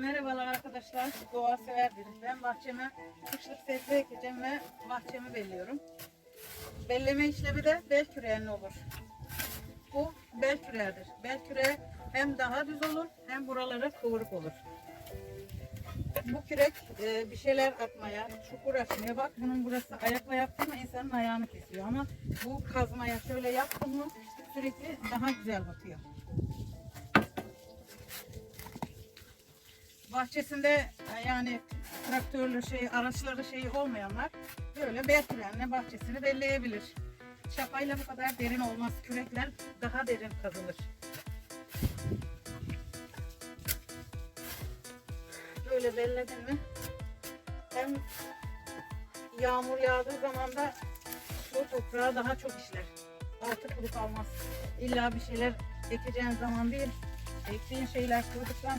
Merhabalar arkadaşlar. Doğa sever biri. Ben bahçeme kışlık sebze ekeceğim ve bahçemi belliyorum. Belleme işlemi de bel küreğinin olur. Bu bel küreğidir. Bel küreği hem daha düz olur hem buraları kıvırık olur. Bu kürek e, bir şeyler atmaya, çukur açmaya bak bunun burası ayakla yaptın mı insanın ayağını kesiyor ama bu kazmaya şöyle yaptın mı sürekli daha güzel batıyor. Bahçesinde e, yani traktörlü şey, araçları şeyi olmayanlar böyle bel kürenle bahçesini belleyebilir. Çapayla bu kadar derin olmaz. Kürekler daha derin kazılır. Böyle belledin mi hem yağmur yağdığı zaman da bu toprağa daha çok işler. Altı kuru kalmaz. İlla bir şeyler ekeceğin zaman değil, ektiğin şeyler kuruduktan sonra